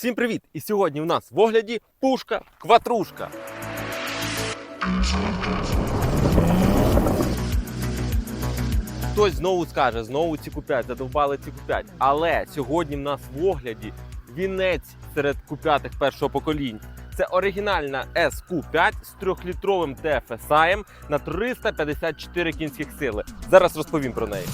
Всім привіт! І сьогодні в нас в огляді пушка кватрушка. Хтось знову скаже, знову ці купять, задовбали ці купять. Але сьогодні в нас в огляді вінець серед купятих першого покоління. Це оригінальна SQ5 з 3-літровим TFSI на 354 кінських сили. Зараз розповім про неї.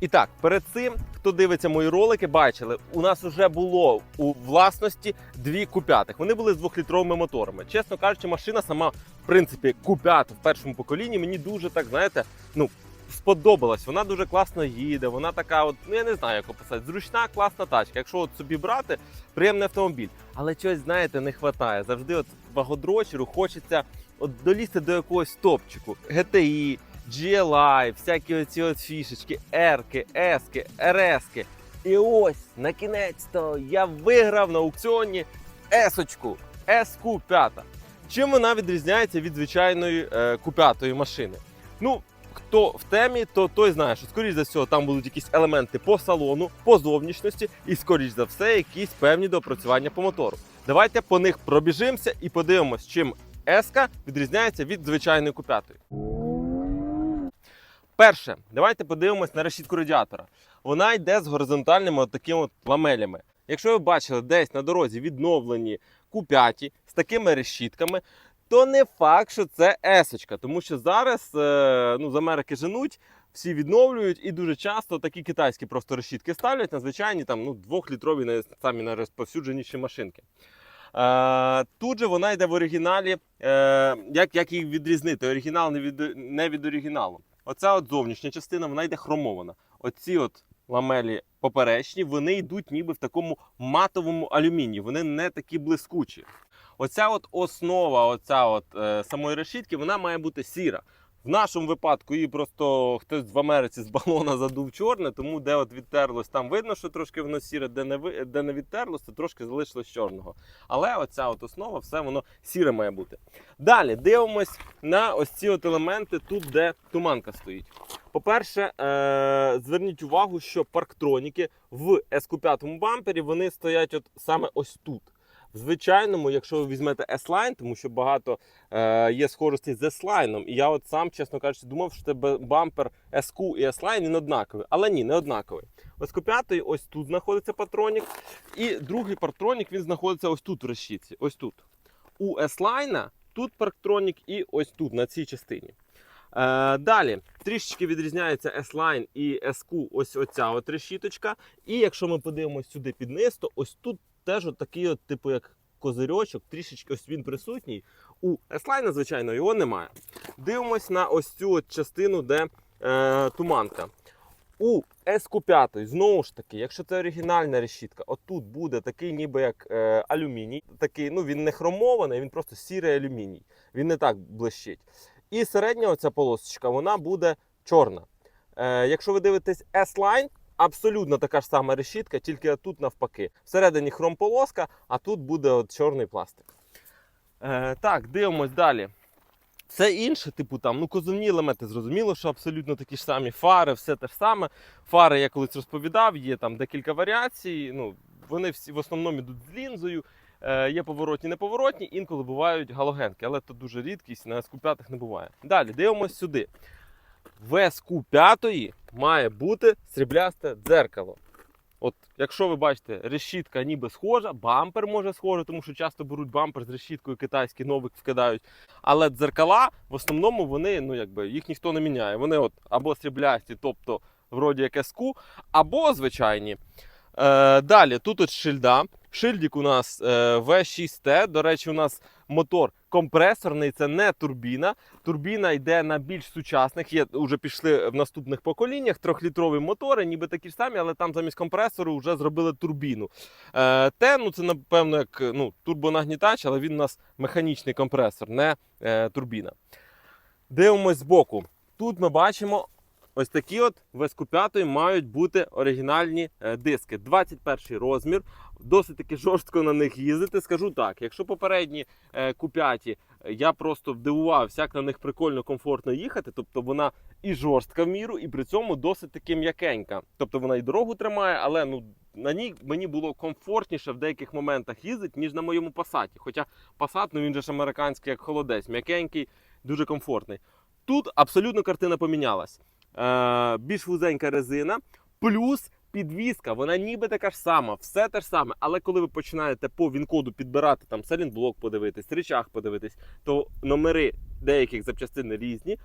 І так, перед цим, хто дивиться мої ролики, бачили, у нас вже було у власності дві купятих. Вони були з двохлітровими моторами. Чесно кажучи, машина сама, в принципі, купята в першому поколінні мені дуже так, знаєте, ну. Сподобалась, вона дуже класно їде. Вона така, от ну я не знаю, як описати. Зручна, класна тачка. Якщо от собі брати, приємний автомобіль. Але чогось, знаєте, не вистачає. Завжди от вагодрочеру хочеться от долізти до якогось топчику. GTI, GLI, всякі оці от фішечки, Ерки, Ески, РСки. І ось на кінець-то я виграв на аукціоні Есочку, SQ 5. Чим вона відрізняється від звичайної е, купятої машини? Ну, хто в темі, то той знає, що скоріш за все там будуть якісь елементи по салону, по зовнішності і, скоріш за все, якісь певні допрацювання по мотору. Давайте по них пробіжимося і подивимось, чим Еска відрізняється від звичайної купятої. Перше, давайте подивимось на решітку радіатора. Вона йде з горизонтальними от такими от ламелями. Якщо ви бачили десь на дорозі відновлені купяті з такими решітками, то не факт, що це есочка, тому що зараз е, ну, з Америки женуть, всі відновлюють і дуже часто такі китайські просто решітки ставлять на звичайні там, ну, двохлітрові на- самі найрозповсюдженіші машинки. Е, тут же вона йде в оригіналі. Е, як, як її відрізнити? Оригінал не від, не від оригіналу. Оця от зовнішня частина вона йде хромована. Оці от ламелі поперечні, вони йдуть ніби в такому матовому алюмінії, вони не такі блискучі. Оця от основа оця от, е, самої решітки вона має бути сіра. В нашому випадку її просто хтось в Америці з балона задув чорне, тому де от відтерлось, там видно, що трошки воно сіре, де не, ви- де не відтерлось, то трошки залишилось чорного. Але оця от основа, все воно сіре має бути. Далі дивимось на ось ці от елементи, тут де туманка стоїть. По-перше, е- зверніть увагу, що парктроніки в SQ5 бампері вони стоять от саме ось тут. В звичайному, якщо ви візьмете S-Line, тому що багато е, є схожості з S-Line, і я от сам, чесно кажучи, думав, що це бе- бампер SQ і S-Line він однаковий. Але ні, не однаковий. У SQ5 ось тут знаходиться патронік, і другий патронік він знаходиться ось тут в решітці. Ось тут. У S-Line тут парктронік і ось тут, на цій частині. Е, далі трішечки відрізняється S-Line і SQ, ось оця от решіточка. І якщо ми подивимось сюди під низ, то ось тут теж от такий, от, типу, як козирьочок, трішечки ось він присутній. У S-Line, звичайно, його немає. Дивимось на ось цю от частину, де е, туманка. У SQ5, знову ж таки, якщо це оригінальна решітка, отут буде такий, ніби як е, алюміній. Такий, ну він не хромований, він просто сірий алюміній. Він не так блищить. І середня оця полосочка, вона буде чорна. Е, якщо ви дивитесь S-Line, абсолютно така ж сама решітка, тільки тут навпаки. Всередині хромполоска, а тут буде от чорний пластик. Е, так, дивимось далі. Все інше, типу там, ну козовні елементи, зрозуміло, що абсолютно такі ж самі фари, все те ж саме. Фари я колись розповідав, є там декілька варіацій. Ну, вони всі в основному йдуть з лінзою. Е, є поворотні, неповоротні, інколи бувають галогенки, але це дуже рідкість, на СК5 не буває. Далі дивимось сюди. В СК5 має бути сріблясте дзеркало. От, якщо ви бачите, решітка ніби схожа, бампер може схожий, тому що часто беруть бампер з решіткою китайський новик вкидають. Але дзеркала в основному вони, ну якби їх ніхто не міняє. Вони от або сріблясті, тобто вроді як СК, або звичайні. Е, далі, тут от шильда. Шильдик у нас е, V6T. До речі, у нас мотор компресорний, це не турбіна. Турбіна йде на більш сучасних. Є вже пішли в наступних поколіннях трьохлітрові мотори, ніби такі ж самі, але там замість компресору вже зробили турбіну. Е, те, ну це напевно як ну, турбонагнітач, але він у нас механічний компресор, не е, турбіна. Дивимось збоку. Тут ми бачимо ось такі от в SQ5 мають бути оригінальні е, диски. 21 розмір. Досить таки жорстко на них їздити. Скажу так, якщо попередні е, купяті Я просто дивувався, як на них прикольно, комфортно їхати. Тобто вона і жорстка в міру, і при цьому досить таки м'якенька. Тобто вона і дорогу тримає, але ну на ній мені було комфортніше в деяких моментах їздити, ніж на моєму пасаті. Хоча пасат, ну він же ж американський як холодець, м'якенький, дуже комфортний. Тут абсолютно картина помінялась. Е, більш вузенька резина, плюс підвізка, вона ніби така ж сама, все те ж саме. Але коли ви починаєте по він-коду підбирати там салінблок подивитись, речах подивитись, то номери деяких запчастин різні.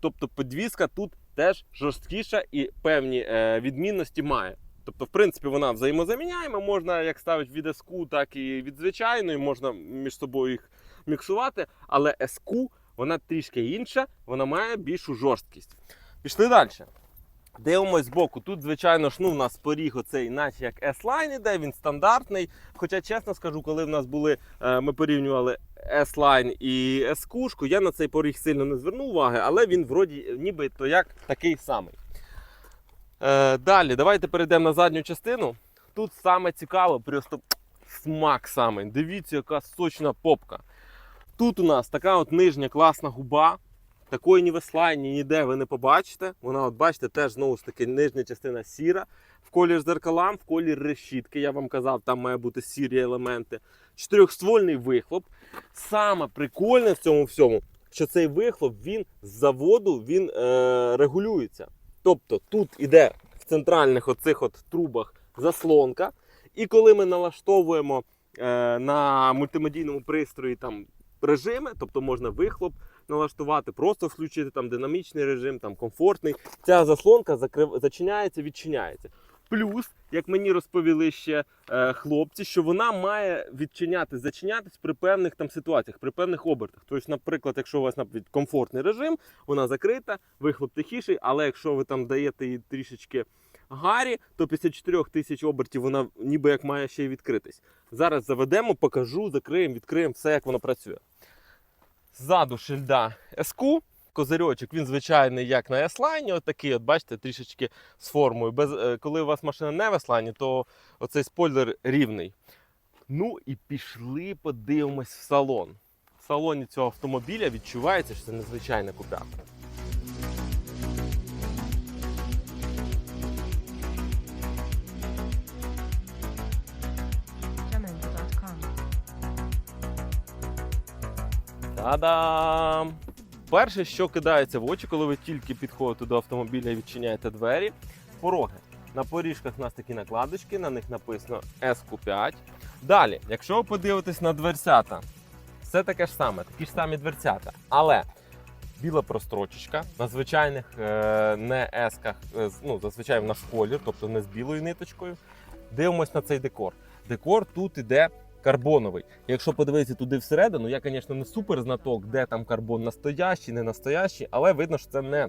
Тобто підвізка тут теж жорсткіша і певні е, відмінності має. Тобто, в принципі, вона взаємозаміняєма, можна як ставити від SQ, так і від звичайної, можна між собою їх міксувати, але SQ вона трішки інша, вона має більшу жорсткість. Пішли далі. Дивимось збоку. Тут, звичайно ж, ну, в нас поріг оцей, наче як S-Line іде, він стандартний. Хоча, чесно скажу, коли в нас були, е, ми порівнювали S-Line і S-Кушку, я на цей поріг сильно не звернув уваги, але він вроді ніби то як такий самий. Е, далі, давайте перейдемо на задню частину. Тут саме цікаво, просто смак саме. Дивіться, яка сочна попка. Тут у нас така от нижня класна губа. Такої ні в еслайні, ніде ви не побачите. Вона, от бачите, теж знову ж таки нижня частина сіра. В колір зеркалам, в колір решітки, я вам казав, там має бути сірі елементи. Чотирьохствольний вихлоп. Саме прикольне в цьому всьому, що цей вихлоп він з заводу він, е, регулюється. Тобто тут іде в центральних оцих от трубах заслонка. І коли ми налаштовуємо е, на мультимедійному пристрої там режими, тобто можна вихлоп налаштувати, просто включити там динамічний режим, там комфортний. Ця заслонка закрив... зачиняється, відчиняється. Плюс, як мені розповіли ще е, хлопці, що вона має відчиняти, зачинятись при певних там ситуаціях, при певних обертах. Тобто, наприклад, якщо у вас наприклад, комфортний режим, вона закрита, вихлоп тихіший, але якщо ви там даєте їй трішечки гарі, то після 4 тисяч обертів вона ніби як має ще й відкритись. Зараз заведемо, покажу, закриємо, відкриємо все, як воно працює. Ззаду шильда SQ, козирьочок, він звичайний, як на S-Line, от такий, от бачите, трішечки з формою. Без, е, коли у вас машина не в S-Line, то оцей спойлер рівний. Ну і пішли, подивимось в салон. В салоні цього автомобіля відчувається, що це незвичайна купя. Та-дам! Перше, що кидається в очі, коли ви тільки підходите до автомобіля і відчиняєте двері, пороги. На поріжках у нас такі накладочки, на них написано SQ5. Далі, якщо ви подивитесь на дверцята, все таке ж саме, такі ж самі дверцята. Але біла прострочечка на звичайних е, не есках, е, ну, зазвичай в нас колір, тобто не з білою ниточкою. Дивимось на цей декор. Декор тут іде карбоновий. Якщо подивитися туди всередину, я, звісно, не супер знаток, де там карбон настоящий, не настоящий, але видно, що це не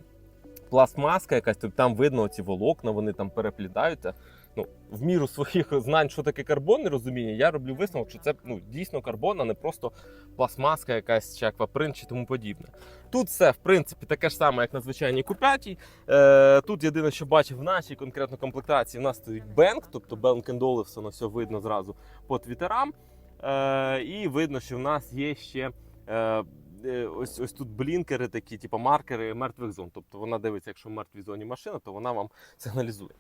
пластмаска якась, тобто там видно ці волокна, вони там переплітаються. Ну, в міру своїх знань, що таке карбон, розуміння, я роблю висновок, що це ну, дійсно карбон, а не просто пластмаска якась чи аквапринт чи тому подібне. Тут все, в принципі, таке ж саме, як на звичайній купяті. Е, тут єдине, що бачив в нашій конкретно комплектації, у нас стоїть бенк, тобто Bang Olufsen, все видно зразу по твітерам. Е, і видно, що в нас є ще е, ось, ось тут блінкери, такі, типу маркери мертвих зон. Тобто вона дивиться, якщо в мертвій зоні машина, то вона вам сигналізує.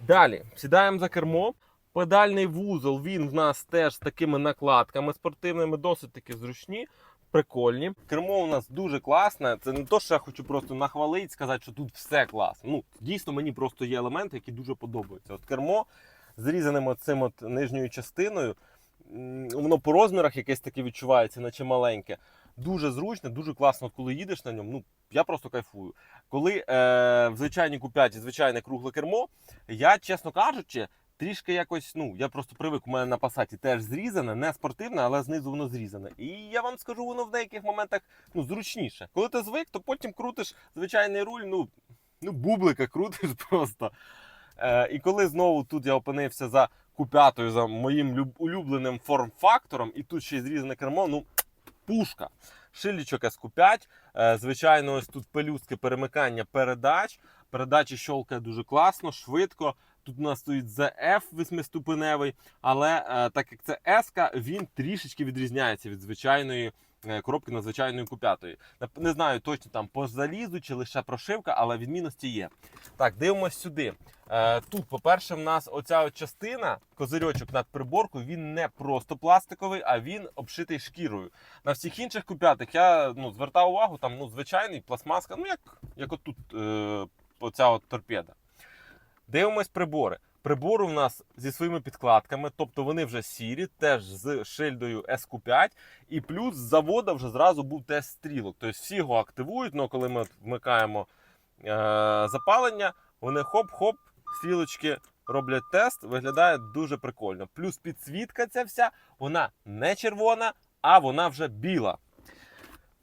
Далі сідаємо за кермо. Педальний вузол він в нас теж з такими накладками спортивними, досить таки зручні, прикольні. Кермо у нас дуже класне. Це не то, що я хочу просто нахвалити, сказати, що тут все класно. Ну, дійсно, мені просто є елементи, які дуже подобаються. От кермо з різаним цим нижньою частиною. Воно по розмірах якесь таке відчувається, наче маленьке. Дуже зручне, дуже класно, коли їдеш на ньому. Ну, я просто кайфую. Коли е, в звичайній купяті звичайне кругле кермо, я, чесно кажучи, трішки якось, ну, я просто привик, у мене на пасаті теж зрізане, не спортивне, але знизу воно зрізане. І я вам скажу, воно в деяких моментах ну, зручніше. Коли ти звик, то потім крутиш звичайний руль, ну, ну бублика крутиш просто. Е, і коли знову тут я опинився за купятою, за моїм улюбленим форм-фактором, і тут ще й зрізане кермо, ну, пушка. Шилічок SQ5, е, звичайно, ось тут пелюстки перемикання передач. Передачі щолкає дуже класно, швидко. Тут у нас стоїть ZF 8-ступеневий, але е, так як це S, він трішечки відрізняється від звичайної е, коробки надзвичайної куп'ятої. Не знаю точно там по залізу чи лише прошивка, але відмінності є. Так, дивимось сюди. Е, Тут, по-перше, в нас оця частина, козирьочок над приборкою, він не просто пластиковий, а він обшитий шкірою. На всіх інших куп'ятих я ну, звертав увагу, там ну, звичайний пластмаска, ну як, як отут е, оця от торпеда. Дивимось прибори. Прибори у нас зі своїми підкладками, тобто вони вже сірі, теж з шильдою SQ5. І плюс з завода вже зразу був тест стрілок. Тобто всі його активують, але коли ми вмикаємо е, запалення, вони хоп-хоп, стрілочки роблять тест, виглядає дуже прикольно. Плюс підсвітка ця вся, вона не червона, а вона вже біла.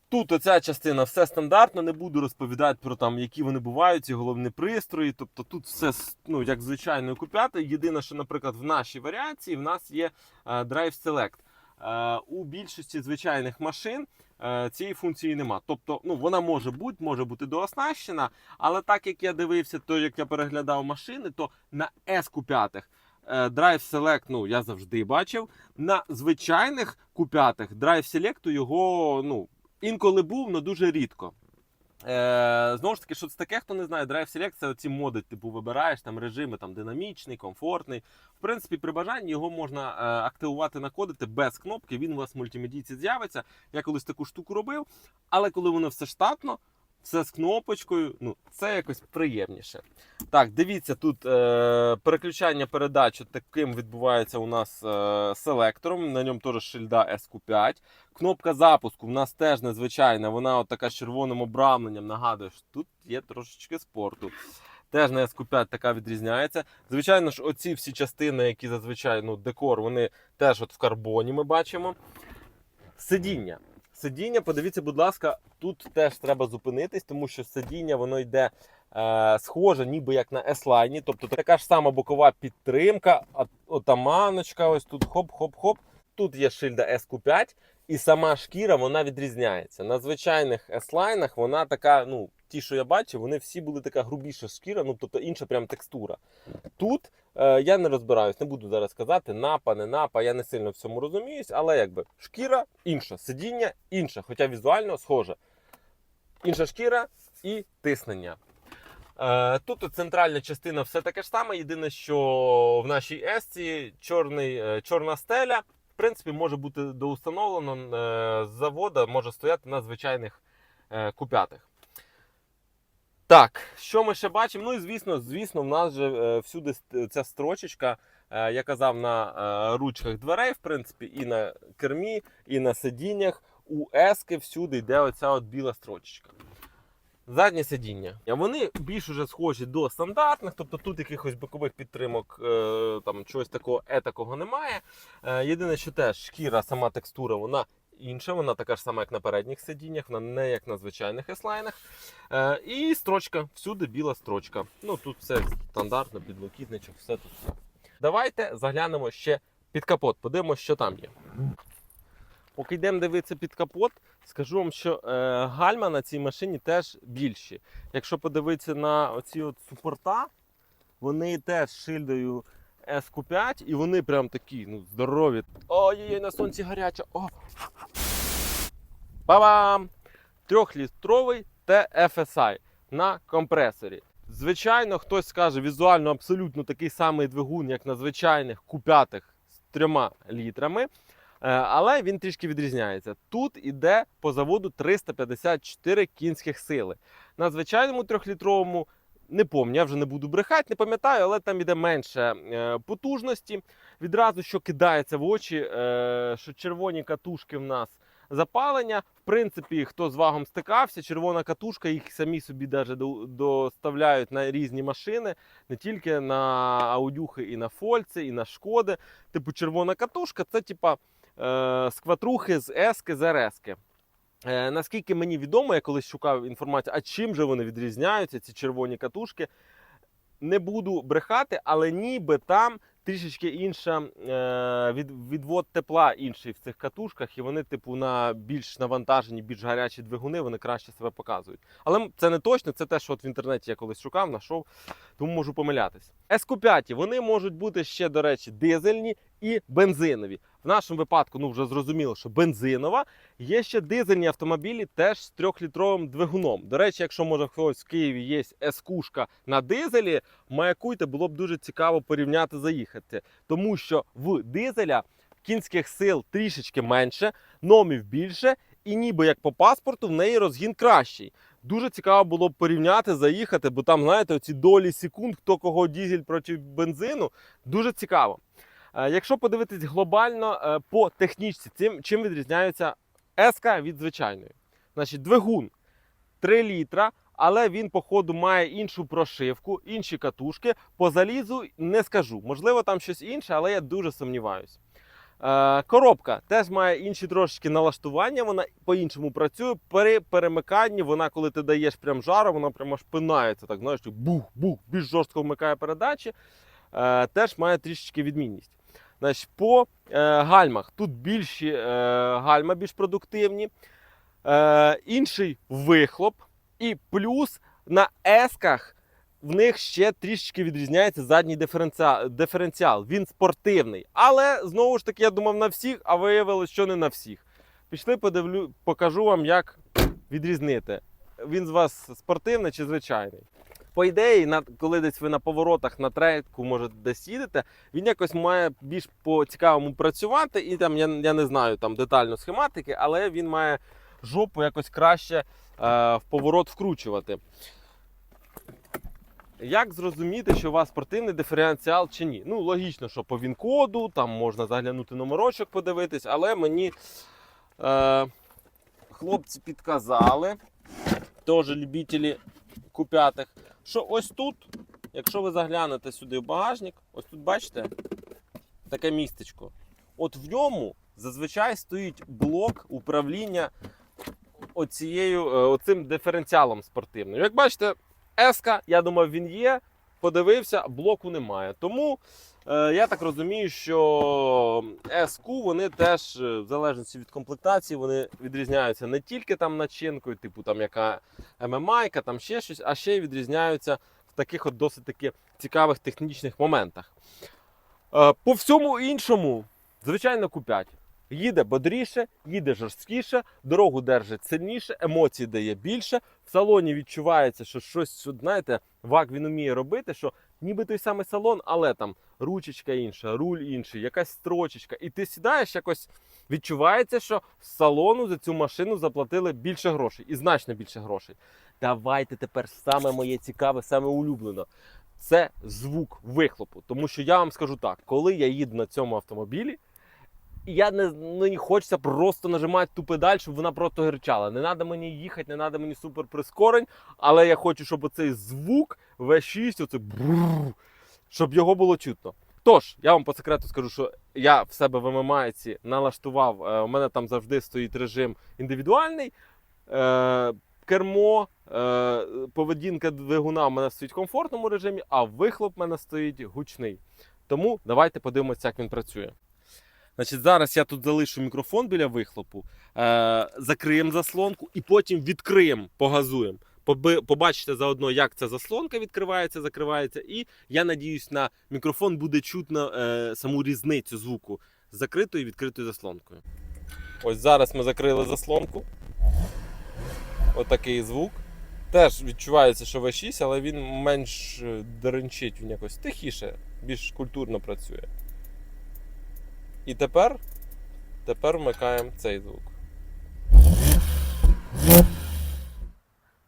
Тут оця частина все стандартно, не буду розповідати про там, які вони бувають, ці головні пристрої. Тобто тут все ну, як звичайно купляти. Єдине, що, наприклад, в нашій варіації в нас є е, Drive Select. Е, у більшості звичайних машин цієї функції нема. Тобто, ну, вона може бути, може бути дооснащена, але так як я дивився, то як я переглядав машини, то на S-5 е, Drive Select ну, я завжди бачив. На звичайних купятах Drive Select його ну, інколи був, але дуже рідко. Е, знову ж таки, що це таке, хто не знає, Drive Select це оці моди, типу вибираєш там режими там, динамічний, комфортний. В принципі, при бажанні його можна е, активувати, накодити без кнопки, він у вас в мультимедійці з'явиться. Я колись таку штуку робив, але коли воно все штатно, все з кнопочкою, ну це якось приємніше. Так, дивіться, тут е, переключання передач таким відбувається у нас е, селектором. На ньому теж шильда SQ5. Кнопка запуску в нас теж незвичайна. Вона от така з червоним обрамленням. Нагадую, що тут є трошечки спорту. Теж на SQ5 така відрізняється. Звичайно ж, оці всі частини, які зазвичай ну, декор, вони теж от в карбоні ми бачимо. Сидіння. Сидіння, подивіться, будь ласка, тут теж треба зупинитись, тому що сидіння воно йде е, схоже, ніби як на S-Line. Тобто така ж сама бокова підтримка, отаманочка, ось тут хоп-хоп-хоп. Тут є шильда SQ5, і сама шкіра вона відрізняється. На звичайних S-Line вона така, ну, ті, що я бачив, вони всі були така грубіша шкіра, ну тобто інша прям текстура. Тут е, я не розбираюсь, не буду зараз казати, напа, не напа, я не сильно в цьому розуміюсь, але якби шкіра інша, сидіння інше, хоча візуально схоже. Інша шкіра і тиснення. Е, Тут центральна частина все таке ж саме. Єдине, що в нашій Есці чорний, е, чорна стеля, в принципі, може бути доустановлено е, з завода, може стояти на звичайних купятих. Так, що ми ще бачимо? Ну і звісно, звісно, в нас же всюди ця строчечка, я казав, на ручках дверей, в принципі, і на кермі, і на сидіннях. У ески всюди йде оця от біла строчечка. Заднє сидіння. Вони більш уже схожі до стандартних, тобто тут якихось бокових підтримок, е, там чогось такого етакого немає. Е, єдине, що теж шкіра, сама текстура, вона інша, вона така ж сама, як на передніх сидіннях, вона не як на звичайних еслайнах. Е, і строчка, всюди біла строчка. Ну тут все стандартно, підлокітничок, все тут все. Давайте заглянемо ще під капот, подивимося, що там є. Поки йдемо дивитися під капот, скажу вам, що е, гальма на цій машині теж більші. Якщо подивитися на оці от супорта, вони теж шильдою SQ5 і вони прям такі ну, здорові. Ой-ой-ой, на сонці гаряче. О! Ба-бам! Трьохлітровий TFSI на компресорі. Звичайно, хтось скаже візуально абсолютно такий самий двигун, як на звичайних купятих з трьома літрами. Е, Але він трішки відрізняється. Тут іде по заводу 354 кінських сили. На звичайному трьохлітровому не пам'ятаю, я вже не буду брехати, не пам'ятаю, але там іде менше е, потужності. Відразу що кидається в очі, е, що червоні катушки в нас запалення. В принципі, хто з вагом стикався, червона катушка, їх самі собі даже доставляють на різні машини, не тільки на аудюхи і на фольці, і на шкоди. Типу, червона катушка це типа е, скватрухи з ески з ерески. Е, наскільки мені відомо, я колись шукав інформацію, а чим же вони відрізняються, ці червоні катушки. Не буду брехати, але ніби там трішечки інша е, від, відвод тепла інший в цих катушках, і вони, типу, на більш навантажені, більш гарячі двигуни, вони краще себе показують. Але це не точно, це те, що от в інтернеті я колись шукав, знайшов, тому можу помилятись. Ескоп'яті, вони можуть бути ще, до речі, дизельні і бензинові. В нашому випадку, ну вже зрозуміло, що бензинова. Є ще дизельні автомобілі теж з 3-літровим двигуном. До речі, якщо може хтось в Києві є ескушка на дизелі, маякуйте, було б дуже цікаво порівняти заїхати. Тому що в дизеля кінських сил трішечки менше, номів більше, і ніби як по паспорту в неї розгін кращий. Дуже цікаво було б порівняти, заїхати, бо там, знаєте, оці долі секунд, хто кого дізель проти бензину. Дуже цікаво. Е, Якщо подивитись глобально е, по технічці, цим, чим відрізняється СК від звичайної. Значить, двигун 3 літра, але він, по ходу, має іншу прошивку, інші катушки. По залізу не скажу. Можливо, там щось інше, але я дуже сумніваюсь. Е, Коробка теж має інші трошечки налаштування, вона по-іншому працює. При перемиканні вона, коли ти даєш прям жару, вона прямо аж пинається, так знаєш, бух-бух, більш жорстко вмикає передачі. Теж має трішечки відмінність. Значить, по е, гальмах тут більші е, гальма, більш продуктивні, е, інший вихлоп, і плюс на есках в них ще трішечки відрізняється задній диференціал, диференціал. Він спортивний. Але знову ж таки, я думав на всіх, а виявилось, що не на всіх. Пішли, подивлю, покажу вам, як відрізнити. Він з вас спортивний чи звичайний. По ідеї, на, коли десь ви на поворотах на треку, може, десь їдете, він якось має більш по цікавому працювати. І там я, я не знаю там детально схематики, але він має жопу якось краще е, в поворот вкручувати. Як зрозуміти, що у вас спортивний диференціал чи ні? Ну, логічно, що по він-коду, там можна заглянути номерочок, подивитись, але мені е, хлопці підказали, теж любителі купятих, що ось тут, якщо ви заглянете сюди в багажник, ось тут бачите таке містечко. От в ньому зазвичай стоїть блок управління оцією, е, оцим диференціалом спортивним. Як бачите, Еска, я думав, він є. Подивився, блоку немає. Тому я так розумію, що СК вони теж, е, в залежності від комплектації, вони відрізняються не тільки там начинкою, типу там яка ММА, там ще щось, а ще й відрізняються в таких от досить таки цікавих технічних моментах. Е, по всьому іншому, звичайно, купять. Їде бодріше, їде жорсткіше, дорогу держить сильніше, емоцій дає більше. В салоні відчувається, що щось, що, знаєте, ВАК він вміє робити, що ніби той самий салон, але там ручечка інша, руль інший, якась строчечка. І ти сідаєш якось відчувається, що з салону за цю машину заплатили більше грошей і значно більше грошей. Давайте тепер саме моє цікаве, саме улюблено. Це звук вихлопу. Тому що я вам скажу так, коли я їду на цьому автомобілі, я не мені хочеться просто нажимати ту педаль, щоб вона просто гирчала. Не треба мені їхати, не треба мені супер прискорень, але я хочу, щоб оцей звук V6, оце бррр, щоб його було чутно. Тож, я вам по секрету скажу, що я в себе в ММАці налаштував. е, У мене там завжди стоїть режим індивідуальний. Е, Кермо, е, поведінка двигуна в мене стоїть в комфортному режимі, а вихлоп в мене стоїть гучний. Тому давайте подивимося, як він працює. Значить, зараз я тут залишу мікрофон біля вихлопу, закриємо заслонку і потім відкриємо, погазуємо. Побачите заодно, як ця заслонка відкривається, закривається. І я надіюсь, на мікрофон буде чутно е, саму різницю звуку з закритою і відкритою заслонкою. Ось зараз ми закрили заслонку. Отакий звук. Теж відчувається, що V6, але він менш е, деренчить, він якось тихіше, більш культурно працює. І тепер, тепер вмикаємо цей звук.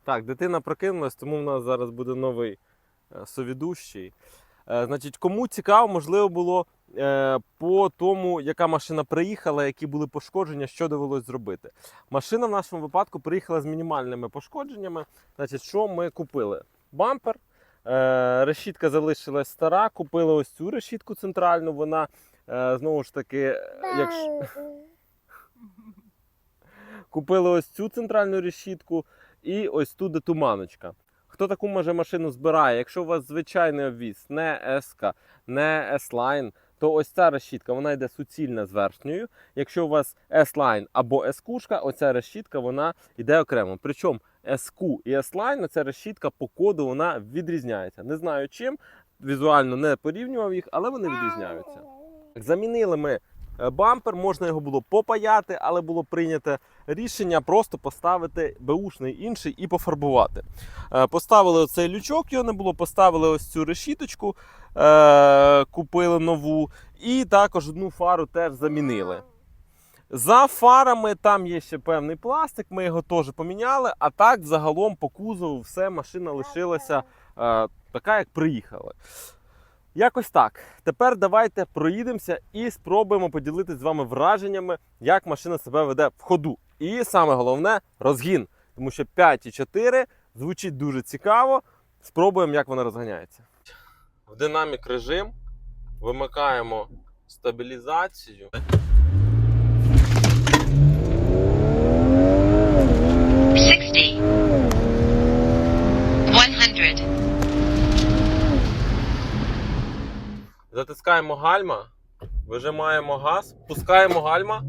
Так, дитина прокинулась, тому в нас зараз буде новий е, совідущий. Е, Значить, кому цікаво, можливо, було е, по тому, яка машина приїхала, які були пошкодження, що довелось зробити. Машина в нашому випадку приїхала з мінімальними пошкодженнями. Значить, що ми купили? Бампер. Решітка залишилась стара. Купили ось цю решітку центральну. Вона знову ж таки, якщо купили ось цю центральну решітку і ось тут де туманочка. Хто таку може машину збирає? Якщо у вас звичайний обвіз, не СК, не S-Line, то ось ця решітка вона йде суцільна з верхньою. Якщо у вас S-Line або S-кушка, оця решітка вона йде окремо. Причому SQ і S-Line, ця решітка по коду вона відрізняється. Не знаю чим, візуально не порівнював їх, але вони відрізняються. Замінили ми бампер, можна його було попаяти, але було прийнято рішення просто поставити беушний інший і пофарбувати. Е, Поставили оцей лючок, його не було, поставили ось цю решіточку, е, купили нову, і також одну фару теж замінили. За фарами там є ще певний пластик, ми його теж поміняли. А так, загалом по кузову все, машина лишилася е, така, як приїхали. Якось так. Тепер давайте проїдемося і спробуємо поділитися з вами враженнями, як машина себе веде в ходу. І саме головне розгін. Тому що 5,4 звучить дуже цікаво. Спробуємо, як вона розганяється. В динамік режим вимикаємо стабілізацію. Sixty. One hundred. Затискаємо гальма, вижимаємо газ, пускаємо гальма.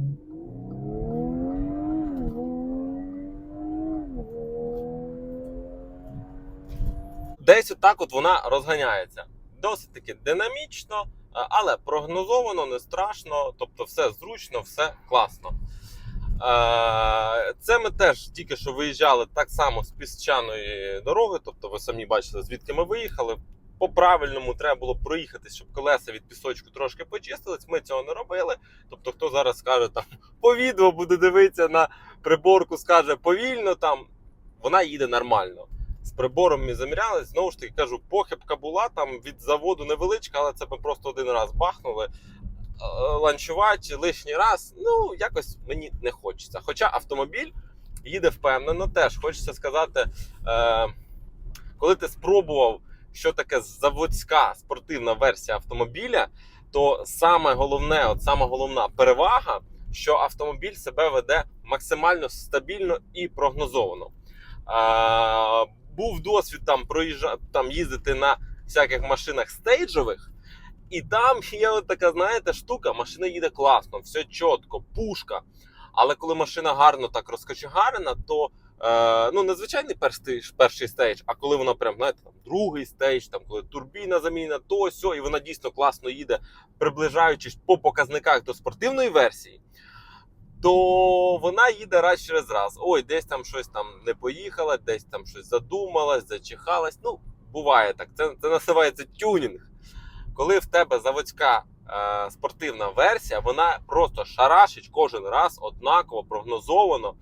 Десь отак от вона розганяється. Досить таки динамічно, але прогнозовано, не страшно, тобто все зручно, все класно. Е, Це ми теж тільки що виїжджали так само з піщаної дороги, тобто ви самі бачили, звідки ми виїхали по правильному треба було проїхатись, щоб колеса від пісочку трошки почистились. Ми цього не робили. Тобто, хто зараз скаже там по відео буде дивитися на приборку, скаже повільно там, вона їде нормально. З прибором ми заміряли. Знову ж таки кажу, похибка була там від заводу невеличка, але це ми просто один раз бахнули. Е, Ланчувати лишній раз, ну якось мені не хочеться. Хоча автомобіль їде впевнено, теж хочеться сказати, е, коли ти спробував що таке заводська спортивна версія автомобіля, то саме головне, от саме головна перевага, що автомобіль себе веде максимально стабільно і прогнозовано. А, був досвід там проїжджа, там їздити на всяких машинах стейджових, і там є така, знаєте, штука, машина їде класно, все чітко, пушка. Але коли машина гарно так розкочегарена, то Е, ну, не звичайний перший, перший стейдж, а коли вона прям, знаєте, там, другий стейдж, там, коли турбіна замінена, то сьо, і вона дійсно класно їде, приближаючись по показниках до спортивної версії, то вона їде раз через раз. Ой, десь там щось там не поїхала, десь там щось задумалась, зачихалась. Ну, буває так. Це, це називається тюнінг. Коли в тебе заводська е, спортивна версія, вона просто шарашить кожен раз однаково, прогнозовано.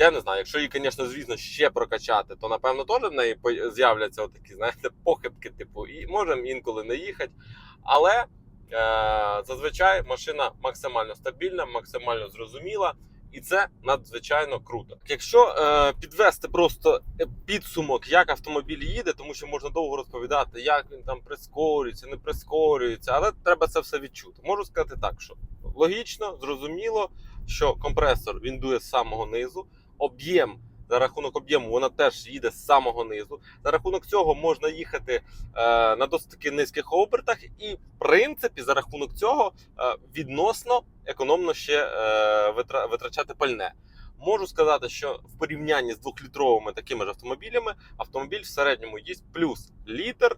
Я не знаю, якщо її, звісно, звісно, ще прокачати, то напевно теж в неї з'являться такі, знаєте, похибки, типу, і можемо інколи не їхати. Але е, зазвичай машина максимально стабільна, максимально зрозуміла, і це надзвичайно круто. Якщо е, підвести просто е, підсумок, як автомобіль їде, тому що можна довго розповідати, як він там прискорюється, не прискорюється, але треба це все відчути. Можу сказати так, що логічно, зрозуміло, що компресор він дує з самого низу об'єм. За рахунок об'єму вона теж їде з самого низу. За рахунок цього можна їхати е, на досить таки низьких обертах, і в принципі, за рахунок цього е, відносно економно ще е, витра, витрачати пальне. Можу сказати, що в порівнянні з двохлітровими такими ж автомобілями автомобіль в середньому їсть плюс літр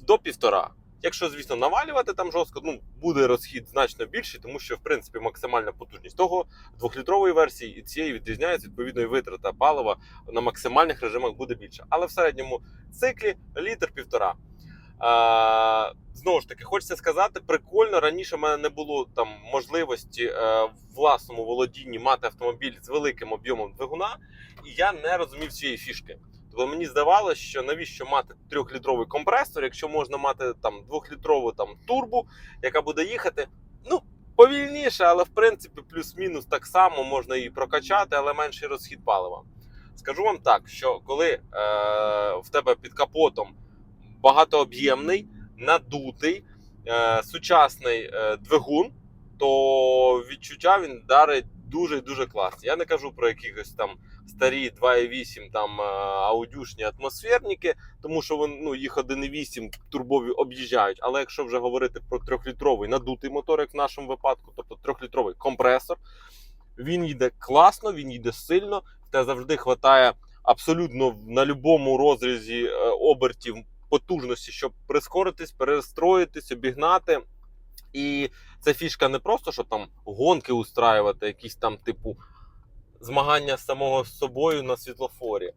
до півтора. Якщо, звісно, навалювати там жорстко, ну буде розхід значно більший, тому що в принципі максимальна потужність того двохлітрової версії і цієї відрізняється відповідно і витрата палива на максимальних режимах буде більше. Але в середньому циклі літр півтора. А, знову ж таки, хочеться сказати, прикольно раніше в мене не було там можливості е, в власному володінні мати автомобіль з великим об'ємом двигуна, і я не розумів цієї фішки. Тобто мені здавалося, що навіщо мати трьохлітровий компресор, якщо можна мати там двохлітрову там турбу, яка буде їхати. Ну, повільніше, але в принципі плюс-мінус так само можна її прокачати, але менший розхід палива. Скажу вам так, що коли е, в тебе під капотом багатооб'ємний, надутий, е, сучасний е, двигун, то відчуття він дарить дуже дуже класні. Я не кажу про якихось там старі 2.8 там е, аудюшні атмосферники, тому що вон, ну, їх 1.8 турбові об'їжджають. Але якщо вже говорити про трьохлітровий надутий мотор, як в нашому випадку, тобто трьохлітровий компресор, він їде класно, він їде сильно, тебе завжди вистачає абсолютно на будь-якому розрізі е, обертів потужності, щоб прискоритись, перестроїтись, обігнати. І це фішка не просто, щоб там гонки устраювати, якісь там, типу, змагання самого з собою на світлофорі.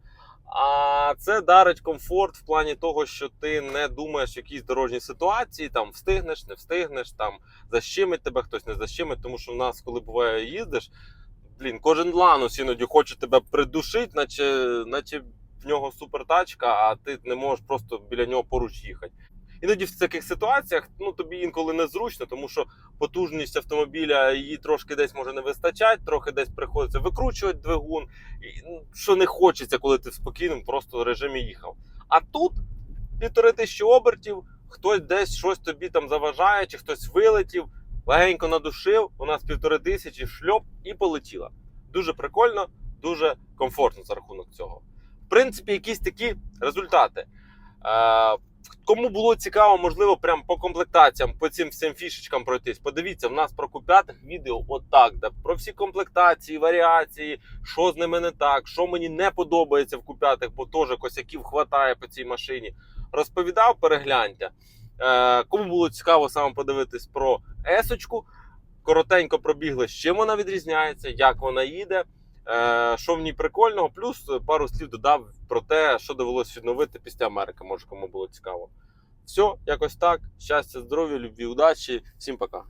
А це дарить комфорт в плані того, що ти не думаєш в якійсь дорожній ситуації, там встигнеш, не встигнеш, там защимить тебе, хтось не защимить. Тому що в нас, коли буває, їздиш, блін, кожен ланус іноді хоче тебе придушити, наче, наче в нього супертачка, а ти не можеш просто біля нього поруч їхати. Іноді в таких ситуаціях ну, тобі інколи незручно, тому що потужність автомобіля її трошки десь може не вистачати, трохи десь приходиться викручувати двигун, ну, що не хочеться, коли ти в спокійному просто режимі їхав. А тут півтори тисячі обертів, хтось десь щось тобі там заважає, чи хтось вилетів, легенько надушив, у нас півтори тисячі шльоп і полетіла. Дуже прикольно, дуже комфортно за рахунок цього. В принципі, якісь такі результати. Кому було цікаво, можливо, прям по комплектаціям, по цим всім фішечкам пройтись. Подивіться, в нас про купятих відео отак, де про всі комплектації, варіації, що з ними не так, що мені не подобається в купятих, бо теж косяків хватає по цій машині. Розповідав, перегляньте. Е, кому було цікаво саме подивитись про есочку, коротенько пробігли, з чим вона відрізняється, як вона їде. Е, що в ній прикольного, плюс пару слів додав про те, що довелося відновити після Америки. Може, кому було цікаво. Все, якось так. Щастя, здоров'я, любві, удачі. Всім пока.